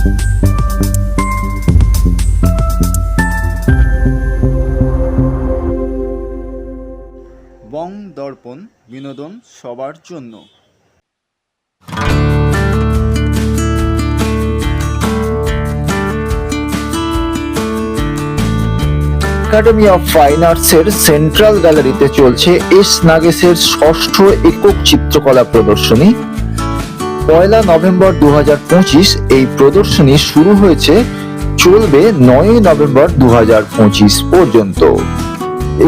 বং দর্পণ বিনোদন সবার জন্য। একাডেমি অফ ফাইন আর্টসের সেন্ট্রাল গ্যালারিতে চলছে এস নাগেসের ষষ্ঠ একক চিত্রকলা প্রদর্শনী। পয়লা নভেম্বর দু হাজার পঁচিশ, এই প্রদর্শনী শুরু হয়েছে চলবে নয় নভেম্বর দু পর্যন্ত।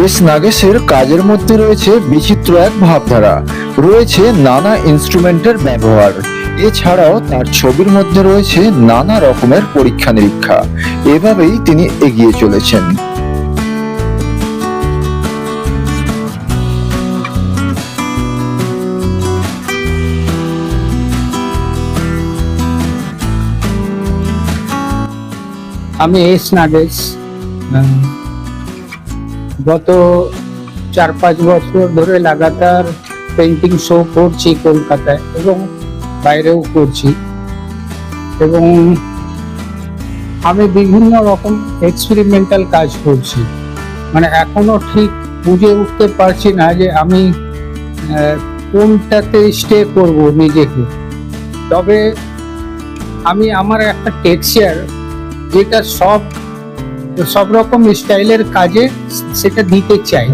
এস নাগেশের কাজের মধ্যে রয়েছে বিচিত্র এক ভাবধারা, রয়েছে নানা ইনস্ট্রুমেন্টের ব্যবহার, এছাড়াও তার ছবির মধ্যে রয়েছে নানা রকমের পরীক্ষা নিরীক্ষা এভাবেই তিনি এগিয়ে চলেছেন। আমি এস নাগেশ গত চার পাঁচ বছর ধরে লাগাতার পেন্টিং শো করছি কলকাতায় এবং বাইরেও করছি। এবং আমি বিভিন্ন রকম এক্সপেরিমেন্টাল কাজ করছি। মানে এখনও ঠিক বুঝে উঠতে পারছি না যে আমি কোনটাতে স্টে করব নিজেকে। তবে আমি, আমার একটা টেক্সচার যেটা সব সব রকম স্টাইলের কাজে সেটা দিতে চাই।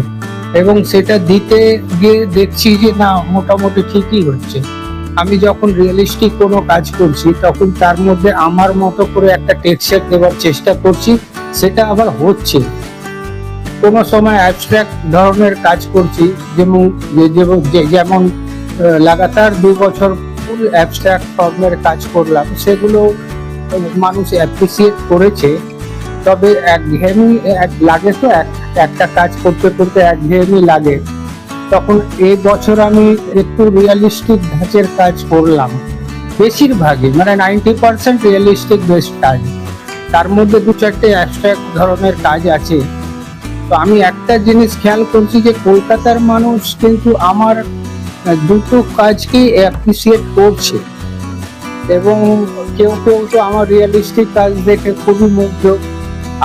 এবং সেটা দিতে গিয়ে দেখছি যে না, মোটামুটি ঠিকই হচ্ছে। আমি যখন রিয়েলিস্টিক কোনো কাজ করছি, তখন তার মধ্যে আমার মতো করে একটা টেক্সচার দেওয়ার চেষ্টা করছি, সেটা আবার হচ্ছে। কোনো সময় অ্যাবস্ট্রাক্ট ধরনের কাজ করছি, যেমন যেমন লাগাতার দু বছর ফুল অ্যাবস্ট্রাক্ট ফর্মের কাজ করলাম, সেগুলো মানুষ অ্যাপ্রিসিয়েট করেছে, তবে একঘেয়েমি এক- লাগে তো এক- একটা কাজ করতে করতে একঘেয়েমি লাগে। তখন এ বছর আমি একটু রিয়েলিস্টিক ধাঁচের কাজ করলাম। বেশিরভাগই মানে নাইনটি পার্সেন্ট রিয়েলিস্টিক বেস্ট কাজ। তার মধ্যে দু চারটে অ্যাবস্ট্রাক্ট ধরনের কাজ আছে। তো আমি একটা জিনিস খেয়াল করছি যে কলকাতার মানুষ কিন্তু আমার দুটো কাজকেই অ্যাপ্রিসিয়েট করছে। এবং কেউ কেউ তো আমার রিয়েলিস্টিক কাজ দেখে খুবই মুগ্ধ।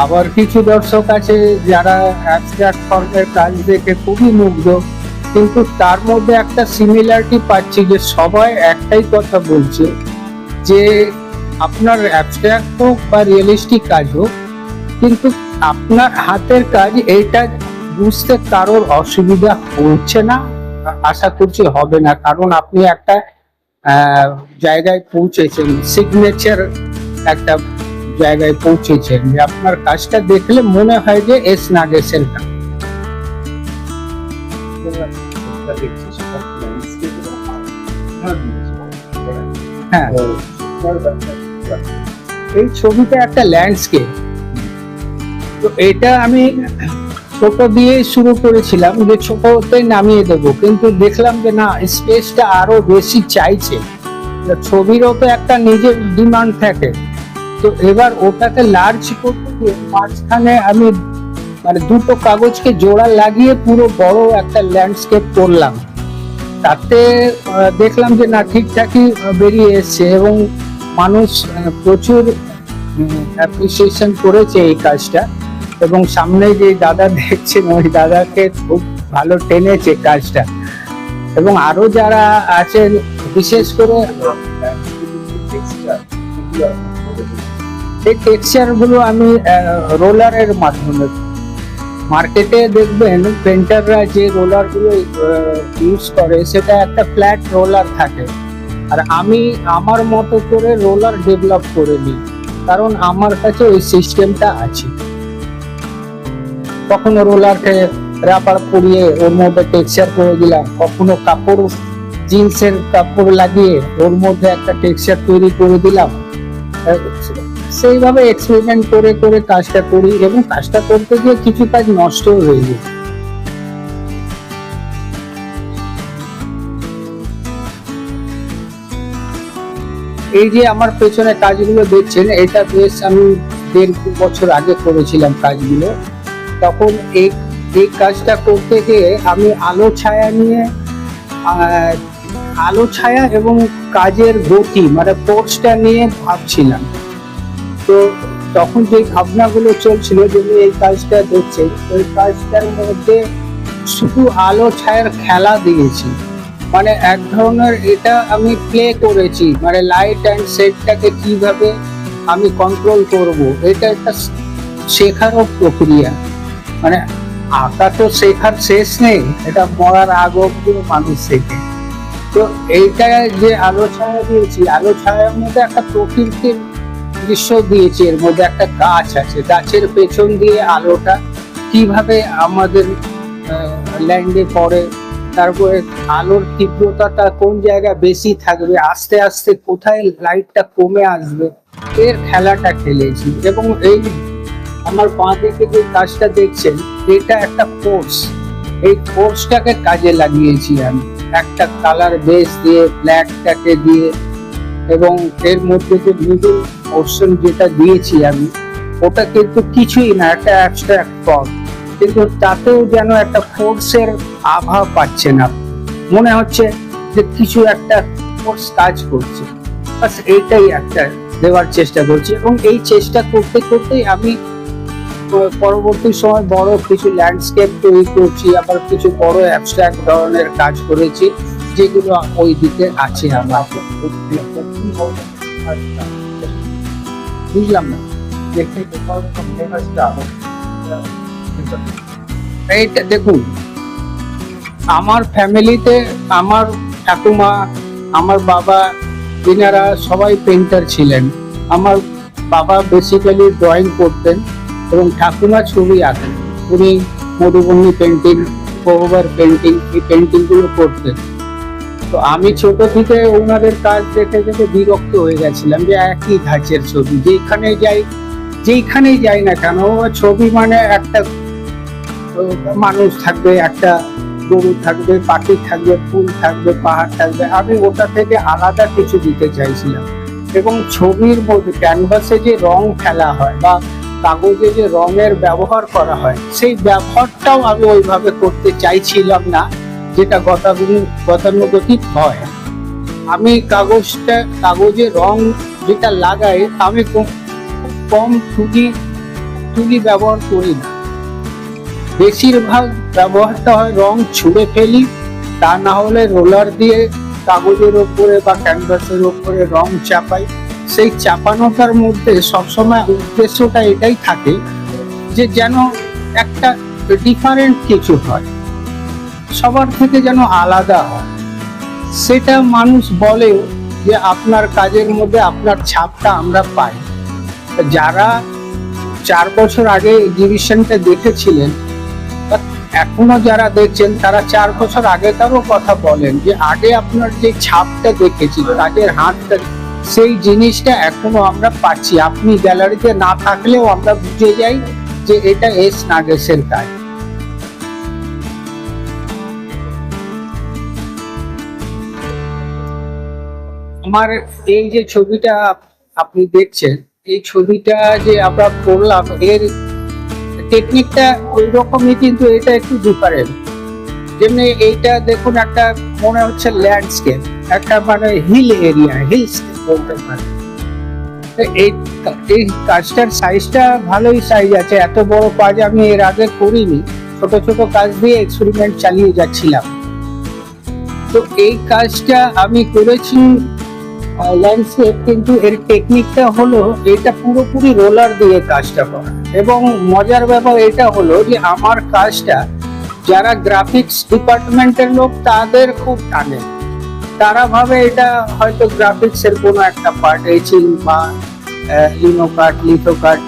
আবার কিছু দর্শক আছে যারা অ্যাবস্ট্রাক্ট ফর্মের কাজ দেখে খুবই মুগ্ধ। কিন্তু তার মধ্যে একটা সিমিলারিটি পাচ্ছি যে সবাই একটাই কথা বলছে যে আপনার অ্যাবস্ট্রাক্ট হোক বা রিয়েলিস্টিক কাজ হোক, কিন্তু আপনার হাতের কাজ এইটা বুঝতে কারোর অসুবিধা হচ্ছে না, আশা করছি হবে না। কারণ আপনি একটা জায়গায় পৌঁছেছেন সিগনেচার একটা জায়গায় পৌঁছেছেন। যে আপনার কাজটা দেখলে মনে হয় যে এস কাজ। হ্যাঁ। এই ছবিটা একটা ল্যান্ডস্কেপ তো এটা আমি ছোট দিয়ে শুরু করেছিলাম যে ছোটতে নামিয়ে দেবো। কিন্তু দেখলাম যে না, স্পেসটা আরও বেশি চাইছে। ছবিরও তো একটা নিজের ডিমান্ড থাকে। তো এবার ওটাকে লার্জ করতে গিয়ে মাঝখানে আমি মানে দুটো কাগজকে জোড়া লাগিয়ে পুরো বড় একটা ল্যান্ডস্কেপ করলাম। তাতে দেখলাম যে না, ঠিকঠাকই বেরিয়ে এসছে এবং মানুষ প্রচুর অ্যাপ্রিসিয়েশন করেছে এই কাজটা। এবং সামনে যে দাদা দেখছেন, ওই দাদাকে খুব ভালো টেনেছে কাজটা। এবং আরও যারা আছেন, বিশেষ করে এই টেক্সচারগুলো আমি রোলারের মাধ্যমে। মার্কেটে দেখবেন পেন্টাররা যে রোলারগুলো ইউজ করে, সেটা একটা ফ্ল্যাট রোলার থাকে। আর আমি আমার মতো করে রোলার ডেভেলপ করে নিই, কারণ আমার কাছে ওই সিস্টেমটা আছে। কখনো রোলারকে রাবার পরিয়ে ওর মধ্যে টেক্সচার করে দিলাম। কখনো কাপড়, জিন্সের কাপড় লাগিয়ে ওর মধ্যে একটা টেক্সচার তৈরি করে দিলাম। সেইভাবে এক্সপেরিমেন্ট করে করে কাজটা করি এবং কাজটা করতে গিয়ে কিছু কাজ নষ্ট হয়ে যায়। এই যে আমার পেছনে কাজগুলো দেখছেন, এটা বেশ আমি দেড় বছর আগে করেছিলাম কাজগুলো। তখন এই এই কাজটা করতে গিয়ে আমি আলো, ছায়া নিয়ে আলো, ছায়া এবং কাজের গতি মানে পোর্সটা নিয়ে ভাবছিলাম। তো তখন যে ভাবনাগুলো চলছিল যে এই কাজটা দেখছেন ওই কাজটার মধ্যে শুধু আলো, ছায়ার খেলা দিয়েছি। মানে এক ধরনের এটা আমি প্লে করেছি মানে লাইট অ্যান্ড সেটটাকে কীভাবে আমি কন্ট্রোল করব, এটা একটা শেখারও প্রক্রিয়া। মানে আঁকা তো শেখার শেষ নেই, এটা মরার আগ অব্দি মানুষ শেখে। তো এইটা যে আলো ছায়া দিয়েছি, আলো ছায়ার মধ্যে একটা প্রকৃতির দৃশ্য দিয়েছি, এর মধ্যে একটা গাছ আছে। গাছের পেছন দিয়ে আলোটা কীভাবে আমাদের ল্যান্ডে পড়ে, তারপরে আলোর তীব্রতাটা কোন জায়গায় বেশি থাকবে, আস্তে আস্তে কোথায় লাইটটা কমে আসবে, এর খেলাটা খেলেছি। এবং এই আমার বাঁ দিকে যে কাজটা দেখছেন, এটা একটা কোর্স এই কোর্সটাকে কাজে লাগিয়েছি আমি। একটা কালার বেস দিয়ে ব্ল্যাকটাকে দিয়ে, এবং এর মধ্যে যে মিডল পোর্শন যেটা দিয়েছি আমি, ওটা কিন্তু কিছুই না, একটা অ্যাবস্ট্রাক্ট ফর্ম কিন্তু তাতেও যেন একটা ফোর্সের আভা পাচ্ছে না। মনে হচ্ছে যে কিছু একটা ফোর্স কাজ করছে। বাস এইটাই একটা দেওয়ার চেষ্টা করছি, এবং এই চেষ্টা করতে করতেই আমি পরবর্তী সময় বড় কিছু ল্যান্ডস্কেপ তৈরি করছি, আবার কিছু বড় অ্যাবস্ট্রাক্ট ধরনের কাজ করেছি, যেগুলো ওই দিকে আছে আমার। বুঝলাম না? এইটা দেখুন, আমার ফ্যামিলিতে আমার ঠাকুমা, আমার বাবা এনারা সবাই পেন্টার ছিলেন। আমার বাবা বেসিক্যালি ড্রয়িং করতেন। এবং ঠাকুমা ছবি আঁকেন। উনি মধুবনী পেন্টিং কোহবার পেন্টিং এই পেন্টিংগুলো করতেন। তো আমি ছোট থেকে ওনাদের কাজ দেখে দেখে বিরক্ত হয়ে গেছিলাম যে একই ধাঁচের ছবি যেখানে যাই যেইখানেই যাই না কেন ছবি মানে একটা মানুষ থাকবে, একটা গরু থাকবে, পাখি থাকবে, ফুল থাকবে, পাহাড় থাকবে। আমি ওটা থেকে আলাদা কিছু দিতে চাইছিলাম। এবং ছবির মধ্যে ক্যানভাসে যে রং খেলা হয় বা কাগজে যে রঙের ব্যবহার করা হয়, সেই ব্যবহারটাও আমি ওইভাবে করতে চাইছিলাম না, যেটা গতানুগ- গতানুগতিক হয় আমি কাগজটা, কাগজে রং যেটা লাগাই, আমি কম তুলি তুলি ব্যবহার করি না। বেশিরভাগ ব্যবহারটা হয় রং ছুঁড়ে ফেলি, তা না হলে রোলার দিয়ে কাগজের ওপরে বা ক্যানভাসের ওপরে রং চাপাই। সেই চাপানোটার মধ্যে সবসময় উদ্দেশ্যটা এটাই থাকে যে যেন একটা ডিফারেন্ট কিছু হয়। সবার থেকে যেন আলাদা হয়। সেটা মানুষ বলে যে আপনার কাজের মধ্যে আপনার ছাপটা আমরা পাই। যারা চার বছর আগে এক্সিবিশনটা দেখেছিলেন এখনও যারা দেখছেন, তারা চার বছর আগেকারও কথা বলেন যে আগে আপনার যে ছাপটা দেখেছি, কাজের হাতটা সেই জিনিসটা এখনও আমরা পাচ্ছি। আপনি গ্যালারিতে না থাকলেও আমরা বুঝে যাই যে এটা এস নাগেশের কাজ। আমার এই যে ছবিটা আপনি দেখছেন, এই ছবিটা যে আমরা করলাম, এর টেকনিকটা ওই রকমই কিন্তু এটা একটু ডিফারেন্ট যেমনি এইটা দেখুন, একটা মনে হচ্ছে ল্যান্ডস্কেপ একটা মানে হিল এরিয়া হিল বলতে পারেন তো এই এই কাজটার সাইজটা ভালোই সাইজ আছে। এত বড় কাজ আমি এর আগে করিনি। ছোট ছোট কাজ দিয়ে এক্সপেরিমেন্ট চালিয়ে যাচ্ছিলাম। তো এই কাজটা আমি করেছি ল্যান্ডস্কেপ কিন্তু এর টেকনিকটা হলো এটা পুরোপুরি রোলার দিয়ে কাজটা করা। এবং মজার ব্যাপার এটা হলো যে আমার কাজটা যারা গ্রাফিক্স ডিপার্টমেন্টের লোক, তাদের খুব টানে। তারা ভাবে এটা হয়তো গ্রাফিক্স এর কোনো একটা পার্ট এইচিং বা লিনো কার্ড লিথো কার্ড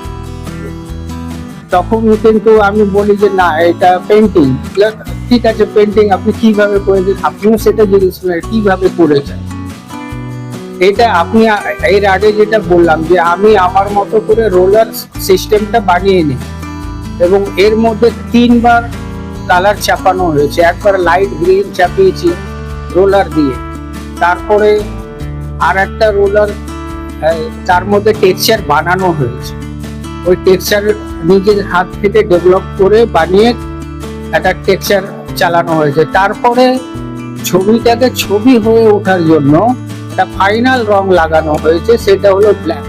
তখন কিন্তু আমি বলি যে না, এটা পেন্টিং ঠিক আছে পেন্টিং আপনি কীভাবে করেছেন? আপনিও সেটা করেন কীভাবে করেছেন? এটা আপনি, এর আগে যেটা বললাম যে আমি আমার মতো করে রোলার সিস্টেমটা বানিয়ে নিই। এবং এর মধ্যে তিনবার কালার চাপানো হয়েছে। একবার লাইট গ্রিন চাপিয়েছি রোলার দিয়ে। তারপরে আর একটা রোলার তার মধ্যে টেক্সচার বানানো হয়েছে। ওই টেক্সচার নিজের হাত থেকে ডেভেলপ করে বানিয়ে একটা টেক্সচার চালানো হয়েছে। তারপরে ছবিটাকে ছবি হয়ে ওঠার জন্য একটা ফাইনাল রং লাগানো হয়েছে, সেটা হলো ব্ল্যাক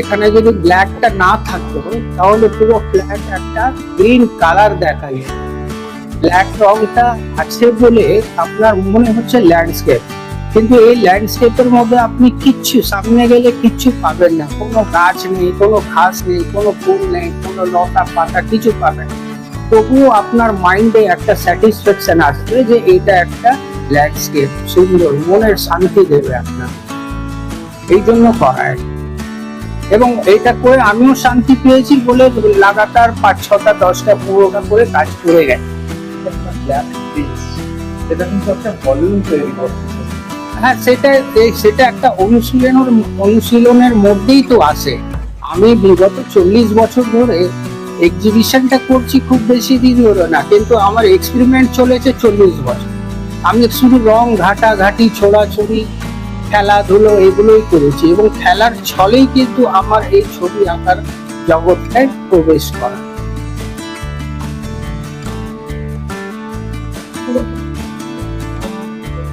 এখানে যদি ব্ল্যাকটা না থাকতো, তাহলে পুরো ফ্ল্যাট একটা গ্রিন কালার দেখা যায় ব্ল্যাক রংটা আছে বলে আপনার মনে হচ্ছে ল্যান্ডস্কেপ কিন্তু এই ল্যান্ডস্কেপের মধ্যে আপনি কিচ্ছু, সামনে গেলে কিচ্ছু পাবেন না। কোনো গাছ নেই, কোনো ঘাস নেই, কোনো ফুল নেই, কোনো লতা পাতা, কিছু পাবেন তবুও আপনার মাইন্ডে একটা স্যাটিসফ্যাকশন আসবে যে এটা একটা ল্যান্ডস্কেপ সুন্দর, মনের শান্তি দেবে আপনার। এই জন্য করা এবং এটা করে আমিও শান্তি পেয়েছি বলে লাগাতার পাঁচ ছটা, দশটা, পনেরোটা করে কাজ করে গেছে। এটা কিন্তু একটা ভলিউম তৈরি করছে। হ্যাঁ সেটা সেটা একটা অনুশীলনের অনুশীলনের মধ্যেই তো আসে আমি বিগত চল্লিশ বছর ধরে এক্সিবিশনটা করছি খুব বেশি দিন ধরে না, কিন্তু আমার এক্সপেরিমেন্ট চলেছে চল্লিশ বছর। আমি শুধু রং ঘাটা ঘাটি ছোড়াছড়ি, খেলাধুলো এগুলোই করেছি এবং খেলার ছলেই কিন্তু আমার এই ছবি আঁকার জগৎটায় প্রবেশ করা।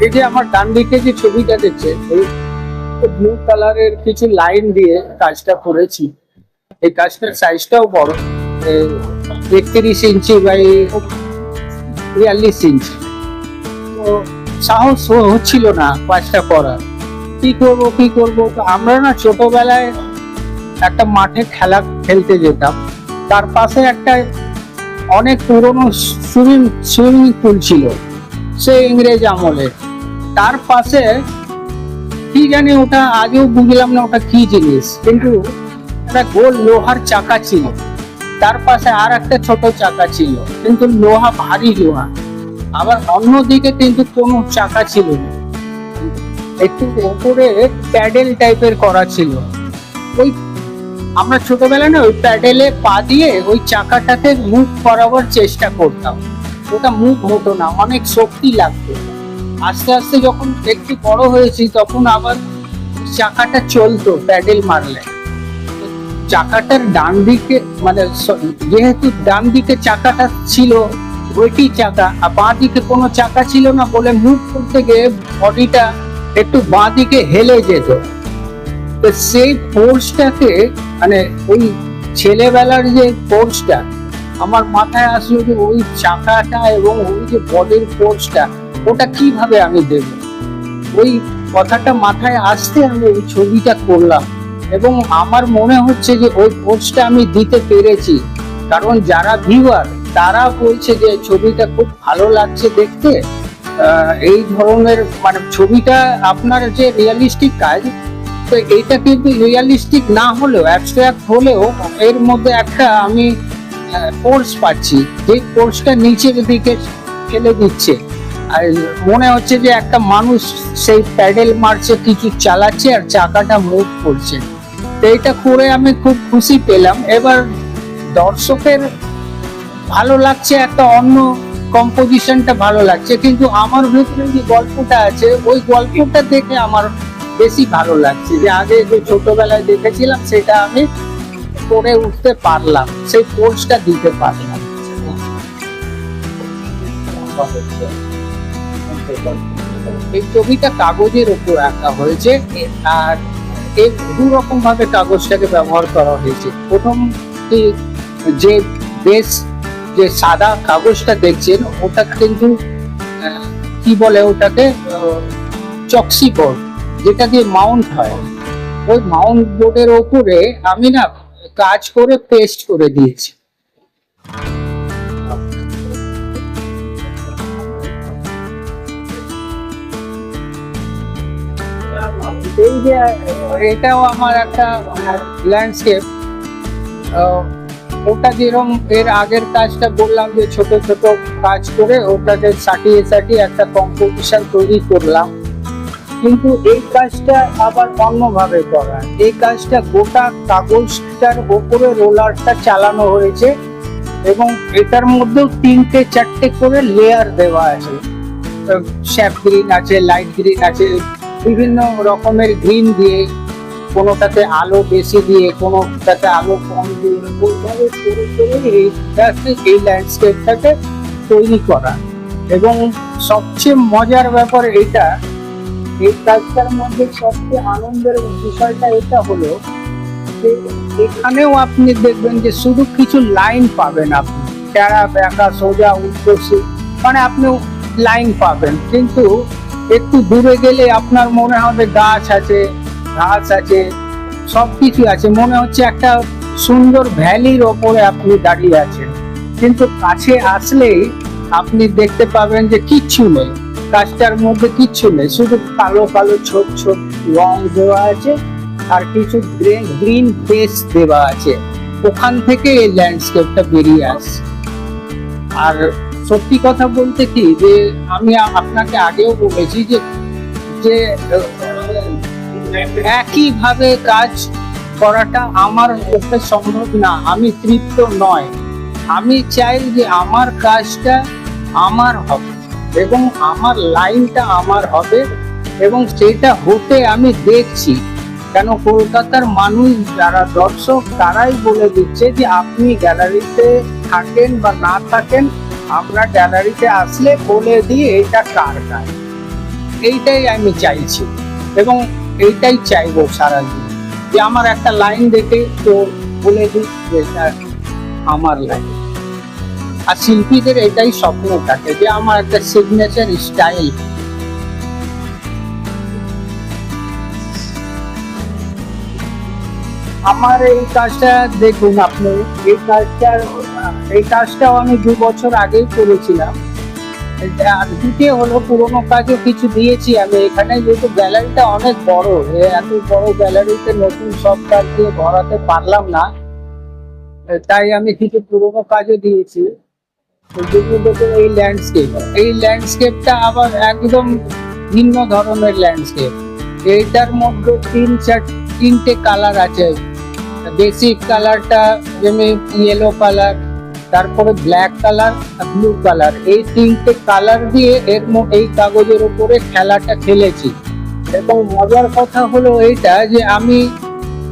এই যে আমার ডান দিকে যে ছবিটা দেখছে ব্লু কালারের কিছু লাইন দিয়ে কাজটা করেছি। এই কাজটার সাইজটাও বড়। একত্রিশ ইঞ্চি বাই বিয়াল্লিশ ইঞ্চি। তো সাহস হচ্ছিল না কাজটা করার। কি করব কি করব? তো আমরা না ছোটবেলায় একটা মাঠে খেলা খেলতে যেতাম। তার পাশে একটা অনেক পুরনো সুইমিং সুইমিং পুল ছিল। সে ইংরেজ আমলের তার পাশে কি জানি ওটা আগেও বুঝলাম না ওটা কি জিনিস। কিন্তু একটা গোল লোহার চাকা ছিল। তার পাশে আর একটা ছোট চাকা ছিল। কিন্তু লোহা ভারী লোহা। আবার অন্যদিকে কিন্তু কোনো চাকা ছিল না। একটু ওপরে প্যাডেল টাইপের করা ছিল। ওই আমরা ছোটবেলায় না ওই প্যাডেলে পা দিয়ে ওই চাকাটাকে মুভ করাবার চেষ্টা করতাম। ওটা মুভ হতো না, অনেক শক্তি লাগতো। আস্তে আস্তে যখন একটু বড় হয়েছি, তখন আবার চাকাটা চলতো প্যাডেল মারলে। চাকাটার ডান দিকে মানে যেহেতু ডান দিকে চাকাটা ছিল ওইটি চাকা, আর বাঁ দিকে কোনো চাকা ছিল না বলে মুভ করতে গিয়ে বডিটা একটু বাঁ দিকে হেলে যেত। তো সেই ফোর্সটাকে মানে ওই ছেলেবেলার যে ফোর্সটা আমার মাথায় আসলো যে ওই চাকাটা এবং ওই যে বডির ফোর্সটা ওটা কীভাবে আমি দেব? ওই কথাটা মাথায় আসতে আমি ওই ছবিটা করলাম এবং আমার মনে হচ্ছে যে ওই ফোর্সটা আমি দিতে পেরেছি। কারণ যারা ভিউয়ার তারা বলছে যে ছবিটা খুব ভালো লাগছে দেখতে। এই ধরনের মানে ছবিটা আপনার যে রিয়ালিস্টিক কাজ, তো এইটা কিন্তু রিয়ালিস্টিক না হলেও অ্যাবস্ট্রাক্ট হলেও এর মধ্যে একটা আমি ফোর্স পাচ্ছি। যে ফোর্সটা নিচের দিকে ফেলে দিচ্ছে। আর মনে হচ্ছে যে একটা মানুষ সেই প্যাডেল মারছে, কিছু চালাচ্ছে আর চাকাটা মুভ করছে। তো এটা করে আমি খুব খুশি পেলাম। এবার দর্শকের ভালো লাগছে, একটা অন্য কম্পোজিশনটা ভালো লাগছে। কিন্তু আমার ভিতরে যে গল্পটা আছে, ওই গল্পটা দেখে আমার বেশি ভালো লাগছে যে আগে যে ছোটবেলায় দেখেছিলাম, সেটা আমি করে উঠতে পারলাম, সেই কোর্সটা দিতে পারলাম। এই ছবিটা কাগজের উপর আঁকা হয়েছে। আর এই দু ভাবে কাগজটাকে ব্যবহার করা হয়েছে। প্রথম যে- বেশ, যে সাদা কাগজটা দেখছেন ওটা কিন্তু কি বলে ওটাকে? চক্সি বোর্ড, যেটা দিয়ে মাউন্ট হয়। ওই মাউন্ট বোর্ডের ওপরে আমি না কাজ করে পেস্ট করে দিয়েছি। এই যে, এটাও আমার একটা ল্যান্ডস্কেপ ওটা যেরকম এর আগের কাজটা বললাম যে ছোট ছোট কাজ করে ওটাকে সাটিয়ে সাটিয়ে একটা কম্পোজিশন তৈরি করলাম। কিন্তু এই কাজটা আবার অন্যভাবে করা। এই কাজটা গোটা কাগজটার ওপরে রোলারটা চালানো হয়েছে এবং এটার মধ্যেও তিনটে চারটে করে লেয়ার দেওয়া আছে। শ্যাপ গ্রিন আছে লাইট গ্রিন আছে বিভিন্ন রকমের গ্রিন দিয়ে, কোনোটাতে আলো বেশি দিয়ে, কোনোটাতে আলো কম দিয়ে এই ল্যান্ডস্কেপটাকে তৈরি করা। এবং সবচেয়ে মজার ব্যাপার এটা এই কাজটার মধ্যে সবচেয়ে আনন্দের বিষয়টা এটা হলো এ- এখানেও আপনি দেখবেন যে শুধু কিছু লাইন পাবেন আপনি। টেরা বেঁকা সোজা উল্টোসি মানে আপনি লাইন পাবেন। কিন্তু একটু দূরে গেলে আপনার মনে হবে গাছ আছে, ঘাস আছে সব কিছু আছে। মনে হচ্ছে একটা সুন্দর ভ্যালির ওপরে আপনি দাঁড়িয়ে আছেন। কিন্তু কাছে আসলেই আপনি দেখতে পাবেন যে কিচ্ছু নেই। গাছটার মধ্যে কিচ্ছু নেই। শুধু কালো কালো ছোট ছোট রং দেওয়া আছে আর কিছু গ্রিন বেস দেওয়া আছে। ওখান থেকে এই ল্যান্ডস্কেপটা বেরিয়ে আসছে। আর সত্যি কথা বলতে কি, যে আমি আপনাকে আগেও বলেছি যে যে একই ভাবে কাজ করাটা আমার পক্ষে সম্ভব না। আমি তৃপ্ত নয়। আমি চাই যে আমার কাজটা আমার হবে এবং আমার লাইনটা আমার হবে এবং সেটা হতে আমি দেখছি। কেন কলকাতার মানুষ যারা দর্শক, তারাই বলে দিচ্ছে যে আপনি গ্যালারিতে থাকেন বা না থাকেন আমরা গ্যালারিতে আসলে বলে দিই এটা কার কাজ এইটাই আমি চাইছি এবং এইটাই চাইব সারাদিন। যে আমার একটা লাইন দেখে তো বলে দিই যে এটা আমার লাইন। আর শিল্পীদের এটাই স্বপ্ন থাকে যে আমার একটা সিগনেচার স্টাইল আমার এই কাজটা দেখুন আপনি, এই কাজটা, এই কাজটাও আমি দু বছর আগেই করেছিলাম। আর দ্বিতীয় হলো পুরোনো কাজও কিছু দিয়েছি। আমি এখানে যেহেতু গ্যালারিটা অনেক বড় এত বড় গ্যালারিতে নতুন সব কাজ দিয়ে ভরাতে পারলাম না। তাই আমি কিছু পুরোনো কাজও দিয়েছি। এই ল্যান্ডস্কেপ এই ল্যান্ডস্কেপটা আবার একদম ভিন্ন ধরনের ল্যান্ডস্কেপ এইটার মধ্যে তিন চার, তিনটে কালার আছে। বেসিক কালারটা যেমন ইয়েলো কালার তারপরে ব্ল্যাক কালার ব্লু কালার এই তিনটে কালার দিয়ে এর এই কাগজের উপরে খেলাটা খেলেছি। এবং মজার কথা হলো এইটা যে আমি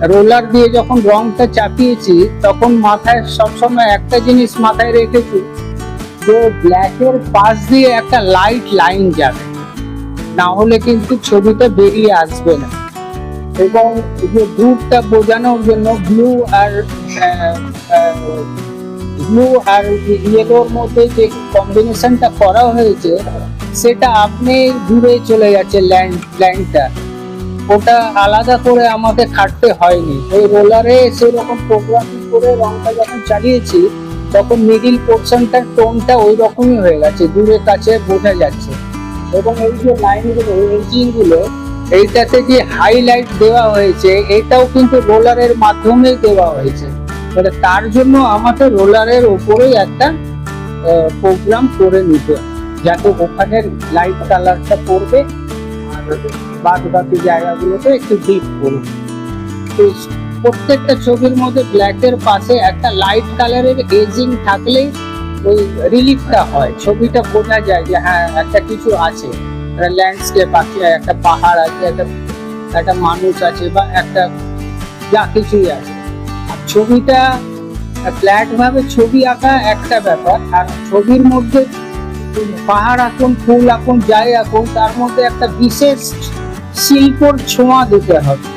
রোলার দিয়ে যখন রংটা চাপিয়েছি, তখন মাথায় সবসময় একটা জিনিস মাথায় রেখেছি যে ব্ল্যাকের পাশ দিয়ে একটা লাইট লাইন যাবে। না হলে কিন্তু ছবিটা বেরিয়ে আসবে না। এবং যে গ্রুপটা বোঝানোর জন্য ব্লু আর ব্লু আর ইয়েলোর মধ্যে যে কম্বিনেশনটা করা হয়েছে, সেটা আপনি দূরে চলে যাচ্ছে ল্যান্ড ল্যান্ডটা ওটা আলাদা করে আমাকে খাটতে হয়নি। ওই রোলারে সেরকম প্রোগ্রামিং করে রংটা যখন চালিয়েছি, তখন মিডিল পোর্শনটার টোনটা ওই রকমই হয়ে গেছে, দূরে কাছে বোঝা যাচ্ছে। এবং এই যে লাইনগুলো এজিংগুলো এইটাতে যে হাইলাইট দেওয়া হয়েছে, এটাও কিন্তু রোলারের মাধ্যমেই দেওয়া হয়েছে। মানে তার জন্য আমাকে রোলারের ওপরেই একটা প্রোগ্রাম করে নিতে যাতে ওখানের লাইট কালারটা পড়বে আর বাদ বাকি জায়গাগুলোতে একটু ডিপ করবে তো প্রত্যেকটা ছবির মধ্যে ব্ল্যাকের পাশে একটা লাইট কালারের এজিং থাকলেই ওই রিলিফটা হয়। ছবিটা বোঝা যায় যে হ্যাঁ একটা কিছু আছে। একটা ল্যান্ডস্কেপ আছে, একটা পাহাড় আছে, একটা একটা মানুষ আছে বা একটা যা কিছুই আছে। আর ছবিটা ফ্ল্যাট ভাবে ছবি আঁকা একটা ব্যাপার, আর ছবির মধ্যে পাহাড় আঁকুন, ফুল আঁকুন যাই আঁকুন, তার মধ্যে একটা বিশেষ শিল্পর ছোঁয়া দিতে হবে।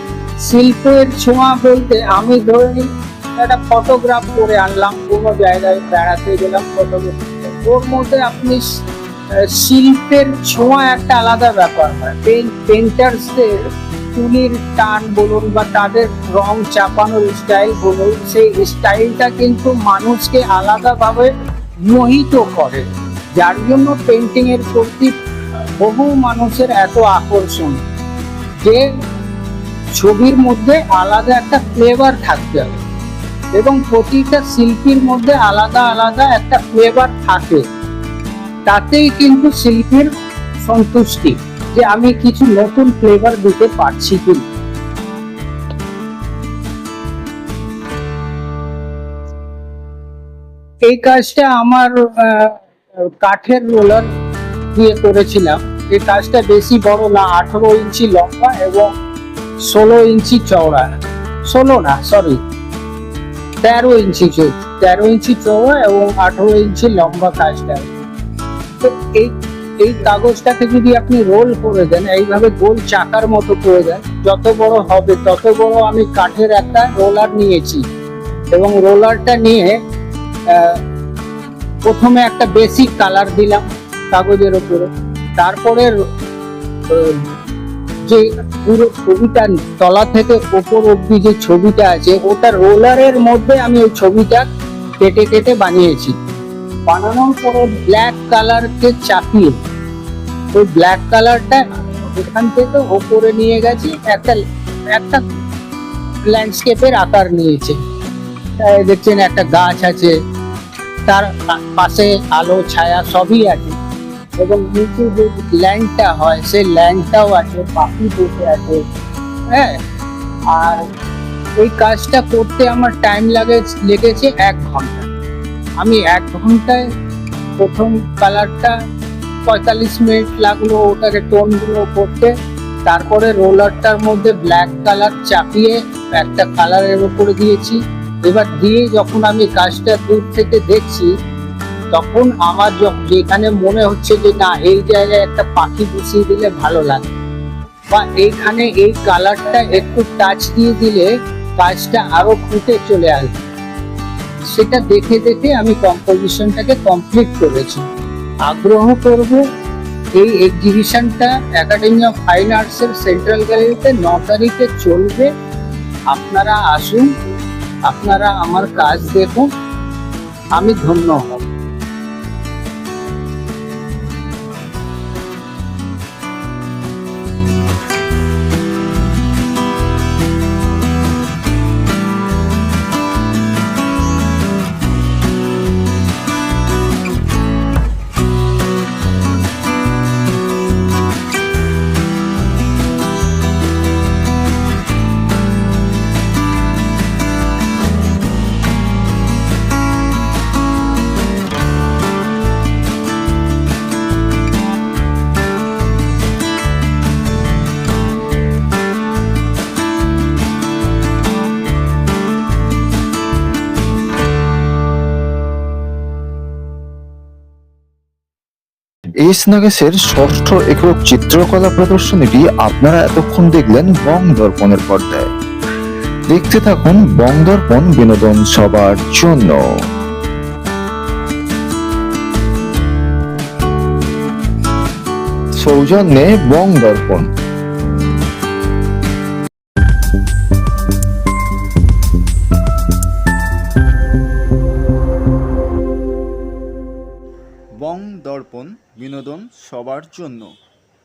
শিল্পের ছোঁয়া বলতে আমি ধরে নিই, একটা ফটোগ্রাফ করে আনলাম, কোনো জায়গায় বেড়াতে গেলাম ফটোগ্রাফ ওর মধ্যে আপনি শিল্পের ছোঁয়া একটা আলাদা ব্যাপার হয়। পেন্টার্সদের তুলির টান বলুন বা তাদের রং চাপানোর স্টাইল বলুন, সেই স্টাইলটা কিন্তু মানুষকে আলাদাভাবে মোহিত করে। যার জন্য পেন্টিং এর প্রতি বহু মানুষের এত আকর্ষণ। যে ছবির মধ্যে আলাদা একটা ফ্লেভার থাকতে হবে। এবং প্রতিটা শিল্পীর মধ্যে আলাদা আলাদা একটা ফ্লেভার থাকে। তাতেই কিন্তু শিল্পীর সন্তুষ্টি যে আমি কিছু নতুন ফ্লেভার দিতে পারছি কি এই কাজটা আমার কাঠের রোলার দিয়ে করেছিলাম। এই কাজটা বেশি বড় না, আঠারো ইঞ্চি লম্বা এবং ষোলো ইঞ্চি চওড়া। ষোলো না সরি তেরো ইঞ্চি তেরো ইঞ্চি চওড়া এবং আঠারো ইঞ্চি লম্বা কাজটা। এই এই কাগজটাকে যদি আপনি রোল করে দেন, এইভাবে গোল চাকার মতো করে দেন, যত বড় হবে, তত বড় আমি কাঠের একটা রোলার নিয়েছি। এবং রোলারটা নিয়ে প্রথমে একটা বেসিক কালার দিলাম কাগজের উপরে। তারপরে যে পুরো ছবিটা তলা থেকে ওপর অব্দি যে ছবিটা আছে, ওটা রোলারের মধ্যে আমি ওই ছবিটা কেটে কেটে বানিয়েছি। বানানোর পরে ব্ল্যাক কালারকে চাপিয়ে, ওই ব্ল্যাক কালারটা এখান থেকে ওপরে নিয়ে গেছি, একটা একটা ল্যান্ডস্কেপের আকার নিয়েছে। দেখছেন, একটা গাছ আছে, তার পাশে আলো, ছায়া সবই আছে। এবং নিচে যে ল্যান্ডটা হয়, সেই ল্যান্ডটাও আছে, পাখি বসে আছে হ্যাঁ? আর এই কাজটা করতে আমার টাইম লাগে, লেগেছে এক ঘণ্টা। আমি এক ঘন্টায় প্রথম কালারটা পঁয়তাল্লিশ মিনিট লাগল ওটাকে টোনগুলো করতে। তারপরে রোলারটার মধ্যে ব্ল্যাক কালার চাপিয়ে একটা কালারের উপরে দিয়েছি। এবার দিয়ে যখন আমি কাজটা দূর থেকে দেখছি, তখন আমার যখন মনে হচ্ছে যে না, এই জায়গায় একটা পাখি বসিয়ে দিলে ভালো লাগে। বা এইখানে এই কালারটা একটু টাচ দিয়ে দিলে কাজটা আরও ফুটে চলে আসবে। সেটা দেখে দেখে আমি কম্পোজিশনটাকে কমপ্লিট করেছি। আগ্রহ করব এই এক্সিবিশনটা একাডেমি অফ ফাইন আর্টসের সেন্ট্রাল গ্যালারিতে ন তারিখে চলবে। আপনারা আসুন, আপনারা আমার কাজ দেখুন। আমি ধন্য হব। এস নাগেশের ষষ্ঠ একক চিত্রকলা প্রদর্শনীটি আপনারা এতক্ষণ দেখলেন বং দর্পণের পর্দায়। দেখতে থাকুন বং দর্পণ বিনোদন সবার জন্য। সৌজন্যে বং দর্পণ বিনোদন সবার জন্য।